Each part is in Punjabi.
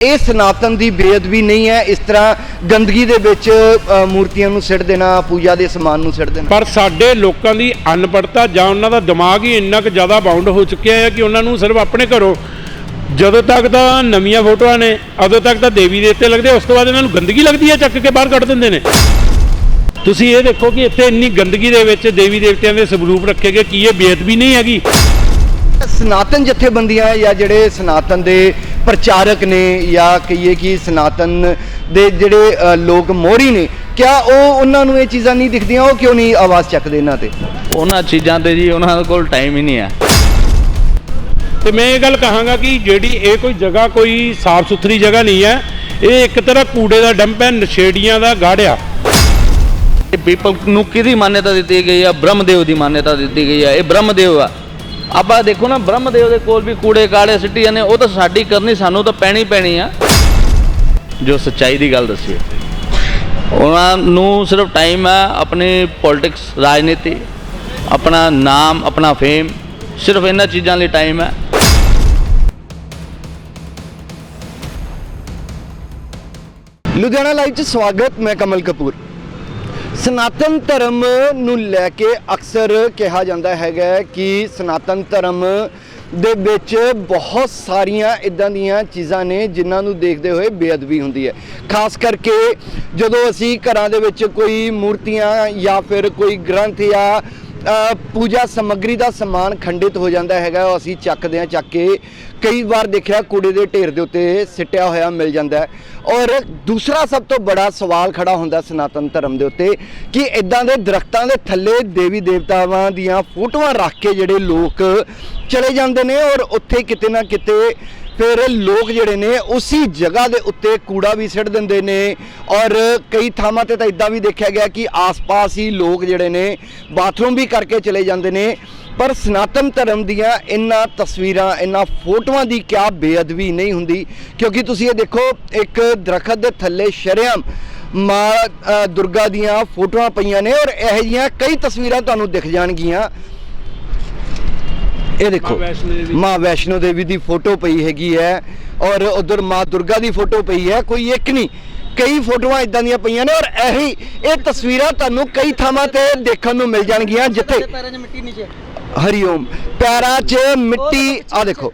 ਇਹ ਸਨਾਤਨ ਦੀ ਬੇਅਦਬੀ ਨਹੀਂ ਹੈ ਇਸ ਤਰ੍ਹਾਂ ਗੰਦਗੀ ਦੇ ਵਿੱਚ ਮੂਰਤੀਆਂ ਨੂੰ ਸਿੱਟ ਦੇਣਾ ਪੂਜਾ ਦੇ ਸਮਾਨ ਨੂੰ ਸਿੱਟ ਦੇਣਾ। ਪਰ ਸਾਡੇ ਲੋਕਾਂ ਦੀ ਅਨਪੜਤਾ ਜਾਂ ਉਹਨਾਂ ਦਾ ਦਿਮਾਗ ਹੀ ਇੰਨਾ ਕੁ ਜ਼ਿਆਦਾ ਬਾਉਂਡ ਹੋ ਚੁੱਕਿਆ ਹੈ ਕਿ ਉਹਨਾਂ ਨੂੰ ਸਿਰਫ ਆਪਣੇ ਘਰੋਂ ਜਦੋਂ ਤੱਕ ਤਾਂ ਨਵੀਆਂ ਫੋਟੋਆਂ ਨੇ ਉਦੋਂ ਤੱਕ ਤਾਂ ਦੇਵੀ ਦੇਵਤੇ ਲੱਗਦੇ ਉਸ ਤੋਂ ਬਾਅਦ ਇਹਨਾਂ ਨੂੰ ਗੰਦਗੀ ਲੱਗਦੀ ਹੈ ਚੱਕ ਕੇ ਬਾਹਰ ਕੱਢ ਦਿੰਦੇ ਨੇ। ਤੁਸੀਂ ਇਹ ਦੇਖੋ ਕਿ ਇੱਥੇ ਇੰਨੀ ਗੰਦਗੀ ਦੇ ਵਿੱਚ ਦੇਵੀ ਦੇਵਤਿਆਂ ਦੇ ਸਰੂਪ ਰੱਖੇ ਗਏ ਕੀ ਇਹ ਬੇਅਦਬੀ ਨਹੀਂ ਹੈਗੀ? ਸਨਾਤਨ ਜਥੇਬੰਦੀਆਂ ਜਾਂ ਜਿਹੜੇ ਸਨਾਤਨ ਦੇ ਪ੍ਰਚਾਰਕ ਨੇ ਜਾਂ ਕਹੀਏ ਕਿ ਸਨਾਤਨ ਦੇ ਜਿਹੜੇ ਲੋਕ ਮੋਹਰੀ ਨੇ ਕਿਆ ਉਹ ਉਹਨਾਂ ਨੂੰ ਇਹ ਚੀਜ਼ਾਂ ਨਹੀਂ ਦਿਖਦੀਆਂ? ਉਹ ਕਿਉਂ ਨਹੀਂ ਆਵਾਜ਼ ਚੱਕਦੇ ਇਹਨਾਂ ਤੇ? ਉਹਨਾਂ ਚੀਜ਼ਾਂ ਤੇ ਜੀ ਉਹਨਾਂ ਕੋਲ ਟਾਈਮ ਹੀ ਨਹੀਂ ਹੈ। ਤੇ ਮੈਂ ਇਹ ਗੱਲ ਕਹਾਂਗਾ ਕਿ ਜਿਹੜੀ ਇਹ ਕੋਈ ਜਗ੍ਹਾ ਕੋਈ ਸਾਫ਼ ਸੁਥਰੀ ਜਗ੍ਹਾ ਨਹੀਂ ਹੈ ਇਹ ਇੱਕ ਤਰ੍ਹਾਂ ਕੂੜੇ ਦਾ ਡੰਪ ਹੈ ਨਸ਼ੇੜੀਆਂ ਦਾ ਗਾੜਿਆ ਇਹ ਪੀਪਲ ਨੂੰ ਕਿਹਦੀ ਮਾਨਤਾ ਦਿੱਤੀ ਗਈ ਹੈ ਬ੍ਰਹਮਦੇਵ ਦੀ ਮਾਨਤਾ ਦਿੱਤੀ ਗਈ ਹੈ ਇਹ ਬ੍ਰਹਮਦੇਵ ਆ। ਆਪਾਂ ਦੇਖੋ ਨਾ, ਬ੍ਰਹਮਦੇਵ ਦੇ ਕੋਲ ਵੀ ਕੂੜੇ ਕਾੜੇ ਸਿੱਟੀ ਜਾਂਦੇ ਉਹ ਤਾਂ ਸਾਡੀ ਕਰਨੀ, ਸਾਨੂੰ ਤਾਂ ਪੈਣੀ ਪੈਣੀ ਆ। ਜੋ ਸੱਚਾਈ ਦੀ ਗੱਲ ਦੱਸੀ ਉਹਨਾਂ ਨੂੰ ਸਿਰਫ ਟਾਈਮ ਹੈ ਆਪਣੀ ਪੋਲਿਟਿਕਸ ਰਾਜਨੀਤੀ, ਆਪਣਾ ਨਾਮ, ਆਪਣਾ ਫੇਮ ਸਿਰਫ ਇਹਨਾਂ ਚੀਜ਼ਾਂ ਲਈ ਟਾਈਮ ਹੈ ਲੁਧਿਆਣਾ ਲਾਈਵ 'ਚ ਸਵਾਗਤ, ਮੈਂ ਕਮਲ ਕਪੂਰ। ਸਨਾਤਨ ਧਰਮ ਨੂੰ ਲੈ ਕੇ ਅਕਸਰ ਕਿਹਾ ਜਾਂਦਾ ਹੈਗਾ ਕਿ ਸਨਾਤਨ ਧਰਮ ਦੇ ਵਿੱਚ ਬਹੁਤ ਸਾਰੀਆਂ ਇਦਾਂ ਦੀਆਂ ਚੀਜ਼ਾਂ ਨੇ ਜਿਨ੍ਹਾਂ ਨੂੰ ਦੇਖਦੇ ਹੋਏ ਬੇਅਦਬੀ ਹੁੰਦੀ ਹੈ। ਖਾਸ ਕਰਕੇ ਜਦੋਂ ਅਸੀਂ ਘਰਾਂ ਦੇ ਵਿੱਚ ਕੋਈ ਮੂਰਤੀਆਂ ਜਾਂ ਫਿਰ ਕੋਈ ਗ੍ਰੰਥ ਜਾਂ ਪੂਜਾ ਸਮੱਗਰੀ ਦਾ ਸਮਾਨ ਖੰਡਿਤ ਹੋ ਜਾਂਦਾ ਹੈਗਾ, ਉਹ ਅਸੀਂ ਚੱਕਦੇ ਹਾਂ, ਚੱਕ ਕੇ ਕਈ ਵਾਰ ਦੇਖਿਆ ਕੂੜੇ ਦੇ ਢੇਰ ਦੇ ਉੱਤੇ ਸਿੱਟਿਆ ਹੋਇਆ ਮਿਲ ਜਾਂਦਾ ਔਰ ਦੂਸਰਾ ਸਭ ਤੋਂ ਬੜਾ ਸਵਾਲ ਖੜਾ ਹੁੰਦਾ ਸਨਾਤਨ ਧਰਮ ਦੇ ਉੱਤੇ ਕਿ ਇਦਾਂ ਦੇ ਦਰਖਤਾਂ ਦੇ ਥੱਲੇ ਦੇਵੀ ਦੇਵਤਾਵਾਂ ਦੀਆਂ ਫੋਟੋਆਂ ਰੱਖ ਕੇ ਜਿਹੜੇ ਲੋਕ ਚਲੇ ਜਾਂਦੇ ਨੇ ਔਰ ਉੱਥੇ ਕਿਤੇ ਨਾ ਕਿਤੇ ਫਿਰ ਲੋਕ ਜਿਹੜੇ ਨੇ, ਉਸੇ ਜਗ੍ਹਾ ਦੇ ਉੱਤੇ ਕੂੜਾ ਵੀ ਸਿੱਟ ਦਿੰਦੇ ਨੇ। ਔਰ ਕਈ ਥਾਵਾਂ ਤੇ ਤਾਂ ਇਦਾਂ ਵੀ ਦੇਖਿਆ ਗਿਆ ਕਿ ਆਸ-ਪਾਸ ਹੀ ਲੋਕ ਜਿਹੜੇ ਨੇ, ਬਾਥਰੂਮ ਵੀ ਕਰਕੇ ਚਲੇ ਜਾਂਦੇ ਨੇ। ਪਰ ਸਨਾਤਨ ਧਰਮ ਦੀਆਂ ਇਨ੍ਹਾਂ ਤਸਵੀਰਾਂ ਇਨ੍ਹਾਂ ਫੋਟੋਆਂ ਦੀ ਕਿਆ ਬੇਅਦਬੀ ਨਹੀਂ ਹੁੰਦੀ। ਕਿਉਂਕਿ ਤੁਸੀਂ ਇਹ ਦੇਖੋ, ਇੱਕ ਦਰਖਤ ਦੇ ਥੱਲੇ ਸ਼ਰੇਆਮ ਮਾਂ ਦੁਰਗਾ ਦੀਆਂ ਫੋਟੋਆਂ ਪਈਆਂ ਨੇ ਔਰ ਇਹੋ ਜਿਹੀਆਂ ਕਈ ਤਸਵੀਰਾਂ ਤੁਹਾਨੂੰ ਦਿਖ ਜਾਣਗੀਆਂ। ਇਹ ਦੇਖੋ ਮਾਂ ਵੈਸ਼ਨੋ ਦੇਵੀ। ਦੀ ਫੋਟੋ ਪਈ ਹੈਗੀ ਹੈ ਔਰ ਉਧਰ ਮਾਂ ਦੁਰਗਾ ਦੀ ਫੋਟੋ ਪਈ ਹੈ ਕੋਈ ਇੱਕ ਨਹੀਂ ਕਈ ਫੋਟੋਆਂ ਇਦਾਂ ਦੀਆਂ ਪਈਆਂ ਨੇ ਔਰ ਇਹੀ ਇਹ ਤਸਵੀਰਾਂ ਤੁਹਾਨੂੰ ਕਈ ਥਾਵਾਂ ਤੇ ਦੇਖਣ ਨੂੰ ਮਿਲ ਜਾਣਗੀਆਂ ਜਿੱਥੇ ਪੈਰਾਂ 'ਚ ਮਿੱਟੀ ਨੀਚੇ ਹਰੀਓਮ ਪੈਰਾਂ 'ਚ ਮਿੱਟੀ ਆ ਦੇਖੋ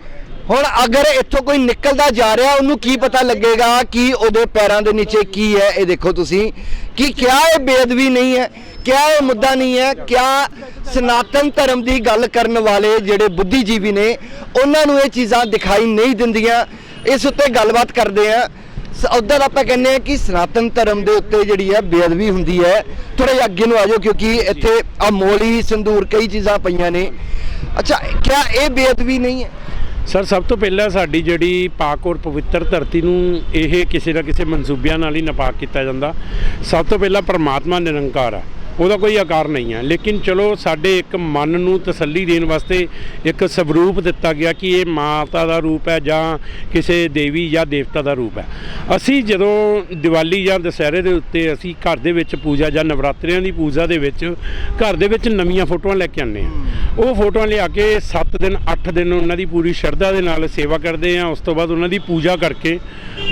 ਹੁਣ ਅਗਰ ਇੱਥੋਂ ਕੋਈ ਨਿਕਲਦਾ ਜਾ ਰਿਹਾ, ਉਹਨੂੰ ਕੀ ਪਤਾ ਲੱਗੇਗਾ ਕਿ ਉਹਦੇ ਪੈਰਾਂ ਦੇ ਨੀਚੇ ਕੀ ਹੈ? ਇਹ ਦੇਖੋ ਤੁਸੀਂ, ਕਿ ਕਿਆ ਇਹ ਬੇਅਦਬੀ ਨਹੀਂ ਹੈ, ਕਿਆ ਇਹ ਮੁੱਦਾ ਨਹੀਂ ਹੈ, ਕਿਆ ਸਨਾਤਨ ਧਰਮ ਦੀ ਗੱਲ ਕਰਨ ਵਾਲੇ ਜਿਹੜੇ ਬੁੱਧੀਜੀਵੀ ਨੇ, ਉਹਨਾਂ ਨੂੰ ਇਹ ਚੀਜ਼ਾਂ ਦਿਖਾਈ ਨਹੀਂ ਦਿੰਦੀਆਂ। ਇਸ ਉੱਤੇ ਗੱਲਬਾਤ ਕਰਦੇ ਆ ਉਧਰ ਆਪਾਂ ਕਹਿੰਦੇ ਆ ਕਿ ਸਨਾਤਨ ਧਰਮ ਦੇ ਉੱਤੇ ਜਿਹੜੀ ਹੈ ਬੇਅਦਬੀ ਹੁੰਦੀ ਹੈ। ਥੋੜਾ ਜਿਹਾ ਅੱਗੇ ਨੂੰ ਆ ਜਾਓ, ਕਿਉਂਕਿ ਇੱਥੇ ਅਮੋਲੀ ਸੰਦੂਰ ਕਈ ਚੀਜ਼ਾਂ ਪਈਆਂ ਨੇ। ਅੱਛਾ, ਕਿਆ ਇਹ ਬੇਅਦਬੀ ਨਹੀਂ ਹੈ? ਸਰ, ਸਭ ਤੋਂ ਪਹਿਲਾਂ ਸਾਡੀ ਜਿਹੜੀ ਪਾਕ ਔਰ ਪਵਿੱਤਰ ਧਰਤੀ ਨੂੰ ਇਹ ਕਿਸੇ ਨਾ ਕਿਸੇ ਮਨਸੂਬਿਆਂ ਨਾਲ ਹੀ ਨਾਪਾਕ ਕੀਤਾ ਜਾਂਦਾ। ਸਭ ਤੋਂ ਪਹਿਲਾਂ ਪਰਮਾਤਮਾ ਨਿਰੰਕਾਰ ਆ। ਉਹਦਾ ਕੋਈ ਆਕਾਰ ਨਹੀਂ ਹੈ। ਲੇਕਿਨ ਚਲੋ, ਸਾਡੇ ਇੱਕ ਮਨ ਨੂੰ ਤਸੱਲੀ ਦੇਣ ਵਾਸਤੇ ਇੱਕ ਸਵਰੂਪ ਦਿੱਤਾ ਗਿਆ ਕਿ ਇਹ ਮਾਤਾ ਦਾ ਰੂਪ ਹੈ ਜਾਂ ਕਿਸੇ ਦੇਵੀ ਜਾਂ ਦੇਵਤਾ ਦਾ ਰੂਪ ਹੈ। ਅਸੀਂ ਜਦੋਂ ਦੀਵਾਲੀ ਜਾਂ ਦੁਸਹਿਰੇ ਦੇ ਉੱਤੇ ਅਸੀਂ ਘਰ ਦੇ ਵਿੱਚ ਪੂਜਾ ਜਾਂ ਨਵਰਾਤਰਿਆਂ ਦੀ ਪੂਜਾ ਦੇ ਵਿੱਚ ਘਰ ਦੇ ਵਿੱਚ ਨਵੀਆਂ ਫੋਟੋਆਂ ਲੈ ਕੇ ਆਉਂਦੇ ਹਾਂ। ਉਹ ਫੋਟੋਆਂ ਲਿਆ ਕੇ 7 ਦਿਨ 8 ਦਿਨ ਉਹਨਾਂ ਦੀ ਪੂਰੀ ਸ਼ਰਧਾ ਦੇ ਨਾਲ ਸੇਵਾ ਕਰਦੇ ਆ ਉਸ ਤੋਂ ਬਾਅਦ ਉਹਨਾਂ ਦੀ ਪੂਜਾ ਕਰਕੇ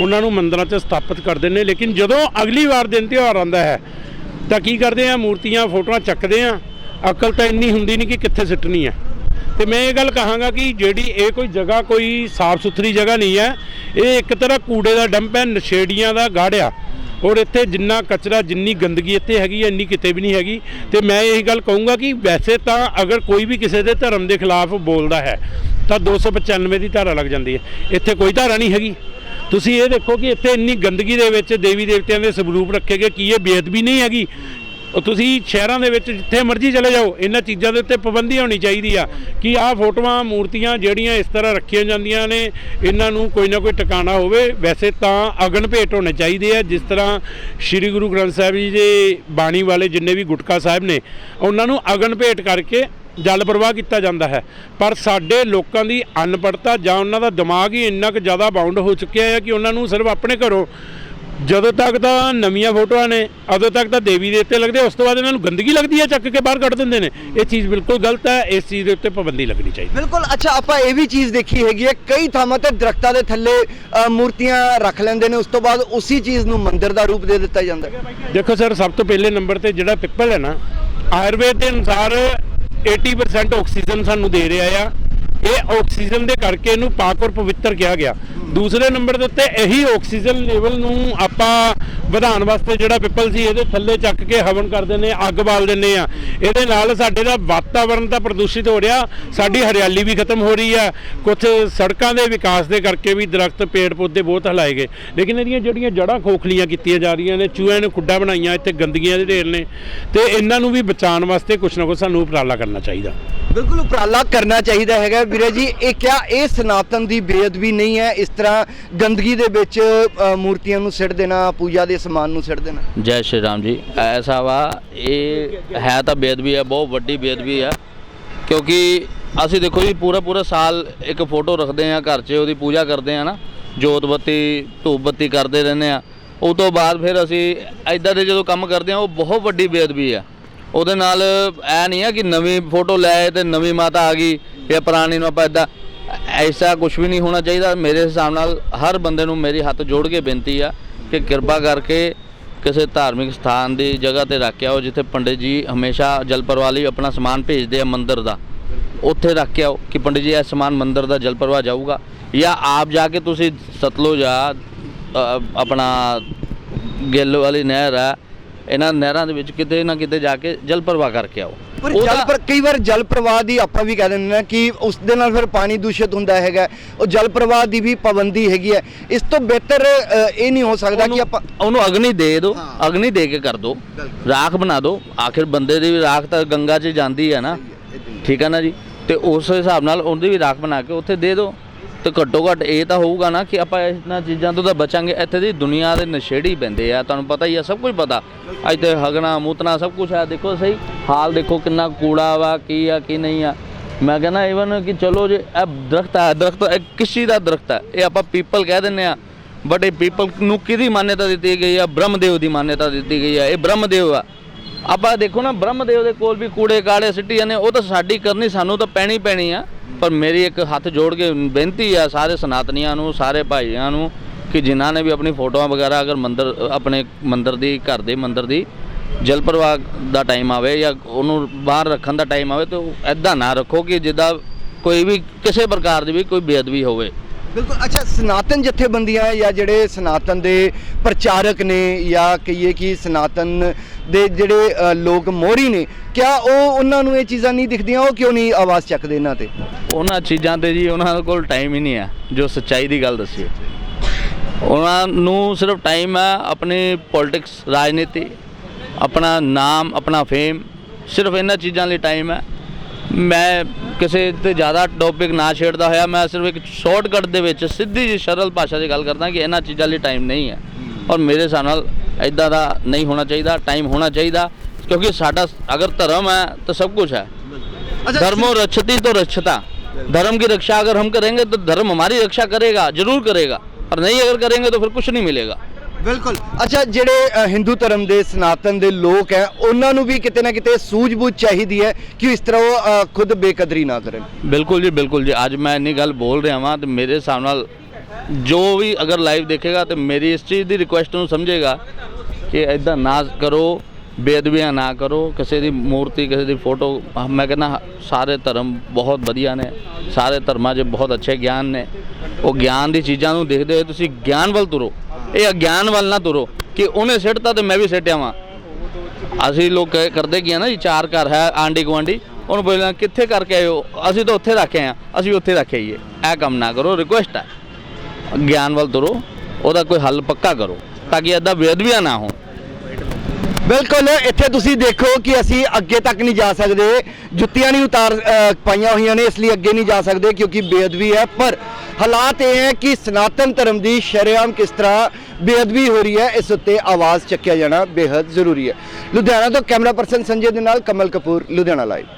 ਉਹਨਾਂ ਨੂੰ ਮੰਦਰਾਂ 'ਚ ਸਥਾਪਿਤ ਕਰਦੇ ਨੇ ਲੇਕਿਨ ਜਦੋਂ ਅਗਲੀ ਵਾਰ ਦਿਨ ਤਿਉਹਾਰ ਆਉਂਦਾ ਹੈ ਤਾਂ ਕੀ ਕਰਦੇ ਆ, ਮੂਰਤੀਆਂ, ਫੋਟੋਆਂ ਚੱਕਦੇ ਆ। ਅਕਲ ਤਾਂ ਇੰਨੀ ਹੁੰਦੀ ਨਹੀਂ ਕਿ ਕਿੱਥੇ ਸਿੱਟਣੀ ਹੈ। ਤੇ ਮੈਂ ਇਹ ਗੱਲ ਕਹਾਂਗਾ ਕਿ ਜਿਹੜੀ ਇਹ ਕੋਈ ਜਗ੍ਹਾ, ਕੋਈ ਸਾਫ਼ ਸੁਥਰੀ ਜਗ੍ਹਾ ਨਹੀਂ ਹੈ, ਇਹ ਇੱਕ ਤਰ੍ਹਾਂ ਕੂੜੇ ਦਾ ਡੰਪ ਹੈ, ਨਸ਼ੇੜੀਆਂ ਦਾ ਗਾੜਿਆ ਔਰ ਇੱਥੇ ਜਿੰਨਾ ਕਚਰਾ, ਜਿੰਨੀ ਗੰਦਗੀ ਇੱਥੇ ਹੈਗੀ ਹੈ, ਇੰਨੀ ਕਿਤੇ ਵੀ ਨਹੀਂ ਹੈਗੀ। ਤੇ ਮੈਂ ਇਹੀ ਗੱਲ ਕਹੂੰਗਾ ਕਿ ਵੈਸੇ ਤਾਂ ਅਗਰ ਕੋਈ ਵੀ ਕਿਸੇ ਦੇ ਧਰਮ ਦੇ ਖਿਲਾਫ ਬੋਲਦਾ ਹੈ, ਤਾਂ 295 ਦੀ ਧਾਰਾ ਲੱਗ ਜਾਂਦੀ ਹੈ। ਇੱਥੇ ਕੋਈ ਧਾਰਾ ਨਹੀਂ ਹੈਗੀ। ਤੁਸੀਂ ਇਹ ਦੇਖੋ ਕਿ ਇੱਥੇ ਇੰਨੀ ਗੰਦਗੀ ਦੇ ਵਿੱਚ ਦੇਵੀ ਦੇਵਤਿਆਂ ਦੇ ਸਰੂਪ ਰੱਖੇ ਗਏ, ਕੀ ਇਹ ਬੇਅਦਬੀ ਨਹੀਂ ਹੈਗੀ? ਤੁਸੀਂ ਸ਼ਹਿਰਾਂ ਦੇ ਵਿੱਚ ਜਿੱਥੇ ਮਰਜ਼ੀ ਚਲੇ ਜਾਓ, ਇਹਨਾਂ ਚੀਜ਼ਾਂ ਦੇ ਉੱਤੇ ਪਾਬੰਦੀ ਹੋਣੀ ਚਾਹੀਦੀ ਆ ਕਿ ਆਹ ਫੋਟੋਆਂ, ਮੂਰਤੀਆਂ ਜਿਹੜੀਆਂ ਇਸ ਤਰ੍ਹਾਂ ਰੱਖੀਆਂ ਜਾਂਦੀਆਂ ਨੇ, ਇਹਨਾਂ ਨੂੰ ਕੋਈ ਨਾ ਕੋਈ ਟਿਕਾਣਾ ਹੋਵੇ। ਵੈਸੇ ਤਾਂ ਅਗਨ ਭੇਟ ਹੋਣੇ ਚਾਹੀਦੇ ਆ, ਜਿਸ ਤਰ੍ਹਾਂ ਸ੍ਰੀ ਗੁਰੂ ਗ੍ਰੰਥ ਸਾਹਿਬ ਜੀ ਦੇ ਬਾਣੀ ਵਾਲੇ ਜਿੰਨੇ ਵੀ ਗੁਟਕਾ ਸਾਹਿਬ ਨੇ, ਉਹਨਾਂ ਨੂੰ ਅਗਨ ਭੇਟ ਕਰਕੇ ਜਲ ਪ੍ਰਵਾਹ ਕੀਤਾ ਜਾਂਦਾ ਹੈ। ਪਰ ਸਾਡੇ ਲੋਕਾਂ ਦੀ ਅਨਪੜਤਾ ਜਾਂ ਉਹਨਾਂ ਦਾ ਦਿਮਾਗ ਹੀ ਇੰਨਾ ਕੁ ਜ਼ਿਆਦਾ ਬਾਉਂਡ ਹੋ ਚੁੱਕਿਆ ਹੈ ਕਿ ਉਹਨਾਂ ਨੂੰ ਸਿਰਫ ਆਪਣੇ ਘਰੋਂ ਜਦੋਂ ਤੱਕ ਤਾਂ ਨਵੀਆਂ ਫੋਟੋਆਂ ਨੇ ਉਦੋਂ ਤੱਕ ਤਾਂ ਦੇਵੀ ਦੇਵਤੇ ਲੱਗਦੇ ਉਸ ਤੋਂ ਬਾਅਦ ਇਹਨਾਂ ਨੂੰ ਗੰਦਗੀ ਲੱਗਦੀ ਹੈ ਚੱਕ ਕੇ ਬਾਹਰ ਕੱਢ ਦਿੰਦੇ ਨੇ। ਇਹ ਚੀਜ਼ ਬਿਲਕੁਲ ਗਲਤ ਹੈ ਇਸ ਚੀਜ਼ ਦੇ ਉੱਤੇ ਪਾਬੰਦੀ ਲੱਗਣੀ ਚਾਹੀਦੀ ਬਿਲਕੁਲ ਅੱਛਾ ਆਪਾਂ ਇਹ ਵੀ ਚੀਜ਼ ਦੇਖੀ ਹੈਗੀ ਹੈ ਕਈ ਥਾਵਾਂ ਤੇ ਦਰਖਤਾਂ ਦੇ ਥੱਲੇ ਮੂਰਤੀਆਂ ਰੱਖ ਲੈਂਦੇ ਨੇ ਉਸ ਤੋਂ ਬਾਅਦ ਉਸੇ ਚੀਜ਼ ਨੂੰ ਮੰਦਿਰ ਦਾ ਰੂਪ ਦੇ ਦਿੱਤਾ ਜਾਂਦਾ ਦੇਖੋ ਸਰ ਸਭ ਤੋਂ ਪਹਿਲੇ ਨੰਬਰ ਤੇ ਜਿਹੜਾ ਪਿੱਪਲ ਹੈ ਨਾ ਆਯੁਰਵੇਦ ਦੇ ਅਨੁਸਾਰ 80% ਆਕਸੀਜਨ ਸਾਨੂੰ ਦੇ ਰਿਹਾ ਆ। ਇਹ ਆਕਸੀਜਨ ਦੇ ਕਰਕੇ ਇਹਨੂੰ ਪਾਕ ਔਰ ਪਵਿੱਤਰ ਕਿਹਾ ਗਿਆ। ਦੂਸਰੇ ਨੰਬਰ ਦੇ ਉੱਤੇ ਇਹੀ ਆਕਸੀਜਨ ਲੈਵਲ ਨੂੰ ਆਪਾਂ ਵਧਾਉਣ ਵਾਸਤੇ ਜਿਹੜਾ ਪਿੱਪਲ ਸੀ ਇਹਦੇ ਥੱਲੇ ਚੱਕ ਕੇ ਹਵਨ ਕਰ ਦਿੰਦੇ ਆ ਅੱਗ ਬਾਲ ਦਿੰਦੇ ਆ ਇਹਦੇ ਨਾਲ ਸਾਡੇ ਦਾ ਵਾਤਾਵਰਣ ਤਾਂ ਪ੍ਰਦੂਸ਼ਿਤ ਹੋ ਰਿਹਾ, ਸਾਡੀ ਹਰਿਆਲੀ ਵੀ ਖਤਮ ਹੋ ਰਹੀ ਆ ਕੁਝ ਸੜਕਾਂ ਦੇ ਵਿਕਾਸ ਦੇ ਕਰਕੇ ਵੀ ਦਰਖਤ, ਪੇੜ ਪੌਦੇ ਬਹੁਤ ਹਲਾਏ ਗਏ। ਲੇਕਿਨ ਇਹਦੀਆਂ ਜਿਹੜੀਆਂ ਜੜ੍ਹਾਂ ਖੋਖਲੀਆਂ ਕੀਤੀਆਂ ਜਾ ਰਹੀਆਂ ਨੇ, ਚੂਹਿਆਂ ਨੇ ਖੁੱਡਾ ਬਣਾਈਆਂ, ਇੱਥੇ ਗੰਦਗੀਆਂ ਦੇ ਢੇਰ ਨੇ। ਤੇ ਇਹਨਾਂ ਨੂੰ ਵੀ ਬਚਾਉਣ ਵਾਸਤੇ ਕੁਝ ਨਾ ਕੁਝ ਸਾਨੂੰ ਉਪਰਾਲਾ ਕਰਨਾ ਚਾਹੀਦਾ। ਬਿਲਕੁਲ ਉਪਰਾਲਾ ਕਰਨਾ ਚਾਹੀਦਾ ਹੈਗਾ ਵੀਰੇ ਜੀ। ਇਹ ਕਿਆ, ਇਹ ਸਨਾਤਨ ਦੀ ਬੇਅਦਬੀ ਨਹੀਂ ਹੈ। ਇਸ ਤਰ੍ਹਾਂ ਗੰਦਗੀ ਦੇ ਵਿੱਚ ਮੂਰਤੀਆਂ ਨੂੰ ਸਿੱਟ ਦੇਣਾ, ਪੂਜਾ ਦੇ ਸਮਾਨ ਨੂੰ ਸਿੱਟ ਦੇਣਾ। ਜੈ ਸ਼੍ਰੀ ਰਾਮ ਜੀ। ਐਸਾ ਵਾ, ਇਹ ਹੈ ਤਾਂ ਬੇਅਦਬੀ ਹੈ ਬਹੁਤ ਵੱਡੀ ਬੇਅਦਬੀ ਹੈ ਕਿਉਂਕਿ ਅਸੀਂ ਦੇਖੋ ਜੀ ਪੂਰਾ ਪੂਰਾ ਸਾਲ ਇੱਕ ਫੋਟੋ ਰੱਖਦੇ ਆ ਘਰ 'ਚ, ਉਹਦੀ ਪੂਜਾ ਕਰਦੇ ਆ ਨਾ। ਜੋਤ ਬੱਤੀ, ਧੂਪ ਬੱਤੀ ਕਰਦੇ ਰਹਿੰਦੇ ਆ ਉਸ ਤੋਂ ਬਾਅਦ ਫਿਰ ਅਸੀਂ ਐਦਾਂ ਦੇ ਜਦੋਂ ਕੰਮ ਕਰਦੇ ਆ ਉਹ ਬਹੁਤ ਵੱਡੀ ਬੇਅਦਬੀ ਆ। ਉਹਦੇ ਨਾਲ ਐ ਨਹੀਂ ਆ ਕਿ ਨਵੀਂ ਫੋਟੋ ਲੈ ਆਏ ਤੇ ਨਵੀਂ ਮਾਤਾ ਆ ਗਈ ਜਾਂ ਪੁਰਾਣੀ ਨੂੰ ਆਪਾਂ ਐਦਾਂ ਐਸਾ ਕੁਝ ਵੀ ਨਹੀਂ ਹੋਣਾ ਚਾਹੀਦਾ। ਮੇਰੇ ਹਿਸਾਬ ਨਾਲ ਹਰ ਬੰਦੇ ਨੂੰ ਮੇਰੀ ਹੱਥ ਜੋੜ ਕੇ ਬੇਨਤੀ ਆ ਕਿ ਕਿਰਪਾ ਕਰਕੇ ਕਿਸੇ ਧਾਰਮਿਕ ਸਥਾਨ ਦੀ ਜਗ੍ਹਾ ਤੇ ਰੱਖ ਕੇ ਆਓ, ਜਿੱਥੇ ਪੰਡਿਤ ਜੀ ਹਮੇਸ਼ਾ ਜਲ ਲਈ ਆਪਣਾ ਸਮਾਨ ਭੇਜਦੇ ਆ ਮੰਦਿਰ ਦਾ। ਉੱਥੇ ਰੱਖ ਕੇ ਆਓ ਕਿ ਪੰਡਿਤ ਜੀ, ਇਹ ਸਮਾਨ ਮੰਦਿਰ ਦਾ ਜਲਪਰਵਾਹ ਜਾਊਗਾ। ਜਾਂ ਆਪ ਜਾ ਕੇ ਤੁਸੀਂ ਸਤਲੁਜ ਆ ਆਪਣਾ ਗਿੱਲ ਵਾਲੀ ਨਹਿਰ ਆ, ਇਹਨਾਂ ਨਹਿਰਾਂ ਦੇ ਵਿੱਚ ਕਿਤੇ ਨਾ ਕਿਤੇ ਜਾ ਕੇ ਜਲਪਰਵਾਹ ਕਰਕੇ ਆਓ। ਪਰ ਜਲ ਪਰ ਕਈ ਵਾਰ ਜਲ ਪ੍ਰਵਾਹ ਦੀ ਆਪਾਂ ਵੀ ਕਹਿ ਦਿੰਦੇ ਨੇ ਕਿ ਉਸ ਦੇ ਨਾਲ ਫਿਰ ਪਾਣੀ ਦੂਸ਼ਿਤ ਹੁੰਦਾ ਹੈਗਾ। ਉਹ ਜਲ ਪ੍ਰਵਾਹ ਦੀ ਵੀ ਪਾਬੰਦੀ ਹੈਗੀ ਹੈ। ਇਸ ਤੋਂ ਬਿਹਤਰ ਇਹ ਨਹੀਂ ਹੋ ਸਕਦਾ ਕਿ ਆਪਾਂ ਉਹਨੂੰ ਅਗਨੀ ਦੇ ਦਿਓ ਹਾਂ। ਅਗਨੀ ਦੇ ਕੇ ਕਰ ਦਿਓ ਬਿਲਕੁਲ। ਰਾਖ ਬਣਾ ਦਿਓ ਆਖਿਰ ਬੰਦੇ ਦੀ ਵੀ ਰਾਖ ਤਾਂ ਗੰਗਾ 'ਚ ਜਾਂਦੀ ਹੈ ਨਾ। ਠੀਕ ਹੈ ਨਾ ਜੀ? ਤੇ ਉਸ ਹਿਸਾਬ ਨਾਲ ਉਹਦੀ ਵੀ ਰਾਖ ਬਣਾ ਕੇ ਉੱਥੇ ਦੇ ਦਿਓ ਤੇ ਘੱਟੋ ਘੱਟ ਇਹ ਤਾਂ ਹੋਊਗਾ ਨਾ ਕਿ ਆਪਾਂ ਇਹਨਾਂ ਚੀਜ਼ਾਂ ਤੋਂ ਤਾਂ ਬਚਾਂਗੇ। ਇੱਥੇ ਦੀ ਦੁਨੀਆ ਦੇ ਨਸ਼ੇੜੀ ਪੈਂਦੇ ਆ, ਤੁਹਾਨੂੰ ਪਤਾ ਹੀ ਆ, ਸਭ ਕੁਝ ਪਤਾ। ਇੱਥੇ ਹਗਣਾ ਮੂਤਨਾ ਸਭ ਕੁਝ ਆ। ਦੇਖੋ ਸਹੀ, ਹਾਲ ਦੇਖੋ ਕਿੰਨਾ ਕੂੜਾ ਵਾ, ਕੀ ਆ, ਕੀ ਨਹੀਂ ਆ। ਮੈਂ ਕਹਿੰਦਾ ਇਵਨ ਕਿ ਚਲੋ ਜੇ ਇਹ ਦਰਖਤ ਹੈ ਦਰਖਤ ਇਹ ਕਿਸ ਦਾ ਦਰਖਤ ਹੈ ਇਹ ਆਪਾਂ ਪੀਪਲ ਕਹਿ ਦਿੰਦੇ ਆ। ਬਟ ਇਹ ਪੀਪਲ ਨੂੰ ਕਿਹਦੀ ਮਾਨਤਾ ਦਿੱਤੀ ਗਈ ਆ? ਬ੍ਰਹਮਦੇਵ ਦੀ ਮਾਨਤਾ ਦਿੱਤੀ ਗਈ ਆ। ਇਹ ਬ੍ਰਹਮਦੇਵ ਆ। ਆਪਾਂ ਦੇਖੋ ਨਾ, ਬ੍ਰਹਮਦੇਵ ਦੇ ਕੋਲ ਵੀ ਕੂੜੇ ਕਾੜੇ ਸਿੱਟੀ ਜਾਂਦੇ ਉਹ ਤਾਂ ਸਾਡੀ ਕਰਨੀ, ਸਾਨੂੰ ਤਾਂ ਪੈਣੀ ਪੈਣੀ ਆ। ਪਰ ਮੇਰੀ ਇੱਕ ਹੱਥ ਜੋੜ ਕੇ ਬੇਨਤੀ ਆ ਸਾਰੇ ਸਨਾਤਨੀਆਂ ਨੂੰ, ਸਾਰੇ ਭਾਈਆਂ ਨੂੰ, ਕਿ ਜਿਨ੍ਹਾਂ ਨੇ ਵੀ ਆਪਣੀ ਫੋਟੋਆਂ ਵਗੈਰਾ ਅਗਰ ਮੰਦਰ, ਆਪਣੇ ਮੰਦਰ ਦੀ, ਘਰ ਦੇ ਮੰਦਰ ਦੀ ਜਲ ਪ੍ਰਵਾਹ ਦਾ ਟਾਈਮ ਆਵੇ ਜਾਂ ਉਹਨੂੰ ਬਾਹਰ ਰੱਖਣ ਦਾ ਟਾਈਮ ਆਵੇ, ਤਾਂ ਐਦਾਂ ਨਾ ਰੱਖੋ ਕਿ ਜਿੱਦਾਂ ਕੋਈ ਵੀ ਕਿਸੇ ਪ੍ਰਕਾਰ ਦੀ ਵੀ ਕੋਈ ਬੇਅਦਬੀ ਹੋਵੇ। ਬਿਲਕੁਲ, ਅੱਛਾ, ਸਨਾਤਨ ਜਥੇਬੰਦੀਆਂ ਜਾਂ ਜਿਹੜੇ ਸਨਾਤਨ ਦੇ ਪ੍ਰਚਾਰਕ ਨੇ ਜਾਂ ਕਹੀਏ ਕਿ ਸਨਾਤਨ ਦੇ ਜਿਹੜੇ ਲੋਕ ਮੋਹਰੀ ਨੇ, ਕਿਆ ਉਹ ਉਹਨਾਂ ਨੂੰ ਇਹ ਚੀਜ਼ਾਂ ਨਹੀਂ ਦਿਖਦੀਆਂ, ਉਹ ਕਿਉਂ ਨਹੀਂ ਆਵਾਜ਼ ਚੱਕਦੇ ਇਹਨਾਂ ਤੇ? ਉਹਨਾਂ ਚੀਜ਼ਾਂ ਤੇ ਜੀ ਉਹਨਾਂ ਕੋਲ ਟਾਈਮ ਹੀ ਨਹੀਂ ਹੈ, ਜੋ ਸੱਚਾਈ ਦੀ ਗੱਲ ਦੱਸੀਏ ਉਹਨਾਂ ਨੂੰ ਸਿਰਫ ਟਾਈਮ ਹੈ ਆਪਣੀ ਪੋਲਿਟਿਕਸ, ਰਾਜਨੀਤੀ, ਆਪਣਾ ਨਾਮ, ਆਪਣਾ ਫੇਮ, ਸਿਰਫ ਇਹਨਾਂ ਚੀਜ਼ਾਂ ਲਈ ਟਾਈਮ ਹੈ। ਮੈਂ ਕਿਸੇ ਤੇ ਜ਼ਿਆਦਾ ਟੌਪਿਕ ਨਾ ਛੇੜਦਾ ਹੋਇਆ ਮੈਂ ਸਿਰਫ ਇੱਕ ਸ਼ਾਰਟਕਟ ਦੇ ਵਿੱਚ ਸਿੱਧੀ ਜਿਹੀ ਸਰਲ ਭਾਸ਼ਾ 'ਚ ਗੱਲ ਕਰਦਾ ਕਿ ਇਹਨਾਂ ਚੀਜ਼ਾਂ ਲਈ ਟਾਈਮ ਨਹੀਂ ਹੈ ਔਰ ਮੇਰੇ ਹਿਸਾਬ ਨਾਲ ਇਦਾਂ ਦਾ ਨਹੀਂ ਹੋਣਾ ਚਾਹੀਦਾ ਟਾਈਮ ਹੋਣਾ ਚਾਹੀਦਾ ਕਿਉਂਕਿ ਸਾਡਾ ਅਗਰ ਧਰਮ ਹੈ ਤਾਂ ਸਭ ਕੁਝ ਹੈ धर्मो रक्षति तो रक्षता धर्म की रक्षा अगर हम करेंगे तो धर्म हमारी रक्षा करेगा जरूर करेगा और नहीं अगर करेंगे तो फिर कुछ नहीं मिलेगा ਬਿਲਕੁਲ। ਅੱਛਾ ਜਿਹੜੇ ਅ, ਹਿੰਦੂ ਧਰਮ ਦੇ ਸਨਾਤਨ ਦੇ ਲੋਕ ਹੈ ਉਹਨਾਂ ਨੂੰ ਵੀ ਕਿਤੇ ਨਾ ਕਿਤੇ ਸੂਝ-ਬੂਝ ਚਾਹੀਦੀ ਹੈ ਕਿ ਇਸ ਤਰ੍ਹਾਂ ਉਹ ਅ, ਖੁਦ ਬੇਕਦਰੀ ਨਾ ਕਰਨ ਬਿਲਕੁਲ ਜੀ ਬਿਲਕੁਲ ਜੀ। ਅੱਜ ਮੈਂ ਇੰਨੀ ਗੱਲ ਬੋਲ ਰਿਹਾ ਵਾਂ ਤੇ ਮੇਰੇ ਹਿਸਾਬ ਨਾਲ ਜੋ ਵੀ ਅਗਰ ਲਾਈਵ ਦੇਖੇਗਾ ਤੇ ਮੇਰੀ ਇਸ ਚੀਜ਼ ਦੀ ਰਿਕੁਐਸਟ ਨੂੰ ਸਮਝੇਗਾ ਕਿ ਐਦਾਂ ਨਾ ਕਰੋ ਬੇਅਦਬੀਆਂ ਨਾ ਕਰੋ ਕਿਸੇ ਦੀ ਮੂਰਤੀ ਕਿਸੇ ਦੀ ਫੋਟੋ ਮੈਂ ਕਹਿੰਦਾ ਸਾਰੇ ਧਰਮ ਬਹੁਤ ਵਧੀਆ ਨੇ ਸਾਰੇ ਧਰਮਾਂ 'ਚ ਬਹੁਤ ਅੱਛੇ ਗਿਆਨ ਨੇ। ਉਹ ਗਿਆਨ ਦੀ ਚੀਜ਼ਾਂ ਨੂੰ ਦੇਖਦੇ ਹੋਏ ਤੁਸੀਂ ਗਿਆਨ ਵੱਲ ਤੁਰੋ। ਇਹ ਅਗਿਆਨ ਵੱਲ ਨਾ ਤੁਰੋ ਕਿ ਉਹਨੇ ਸਿੱਟਤਾ ਤੇ ਮੈਂ ਵੀ ਸਿੱਟਿਆ ਵਾਂ ਅਸੀਂ ਲੋਕ ਕਹਿ- ਕਰਦੇ ਕੀ ਆ ਨਾ ਜੀ, ਚਾਰ ਘਰ ਹੈ ਆਂਡੀ ਗੁਆਂਢੀ, ਉਹਨੂੰ ਬੋਲਣਾ ਕਿੱਥੇ ਕਰਕੇ ਆਏ ਹੋ? ਅਸੀਂ ਤਾਂ ਉੱਥੇ ਰੱਖੇ ਆ, ਅਸੀਂ ਉੱਥੇ ਰੱਖੇ ਆਈਏ ਇਹ ਕੰਮ ਨਾ ਕਰੋ ਰਿਕੁਐਸਟ ਹੈ ਗਿਆਨ ਵੱਲ ਤੁਰੋ, ਉਹਦਾ ਕੋਈ ਹੱਲ ਪੱਕਾ ਕਰੋ, ਤਾਂ ਕਿ ਐਦਾਂ ਬੇਅਦਬੀਆਂ ਨਾ ਹੋਣ। ਬਿਲਕੁਲ, ਇੱਥੇ ਤੁਸੀਂ ਦੇਖੋ ਕਿ ਅਸੀਂ ਅੱਗੇ ਤੱਕ ਨਹੀਂ ਜਾ ਸਕਦੇ। ਜੁੱਤੀਆਂ ਨਹੀਂ ਉਤਾਰ ਪਾਈਆਂ ਹੋਈਆਂ ਨੇ, ਇਸ ਲਈ ਅੱਗੇ ਨਹੀਂ ਜਾ ਸਕਦੇ ਕਿਉਂਕਿ ਬੇਅਦਬੀ ਹੈ। ਪਰ ਹਾਲਾਤ ਇਹ ਹੈ ਕਿ ਸਨਾਤਨ ਧਰਮ ਦੀ ਸ਼ਰੇਆਮ ਕਿਸ ਤਰ੍ਹਾਂ ਬੇਅਦਬੀ ਹੋ ਰਹੀ ਹੈ, ਇਸ ਉੱਤੇ ਆਵਾਜ਼ ਚੱਕਿਆ ਜਾਣਾ ਬੇहद ਜ਼ਰੂਰੀ ਹੈ। ਲੁਧਿਆਣਾ ਤੋਂ ਕੈਮਰਾ ਪਰਸਨ ਸੰਜੇ ਦੇ ਨਾਲ ਕਮਲ ਕਪੂਰ, ਲੁਧਿਆਣਾ ਲਾਈਵ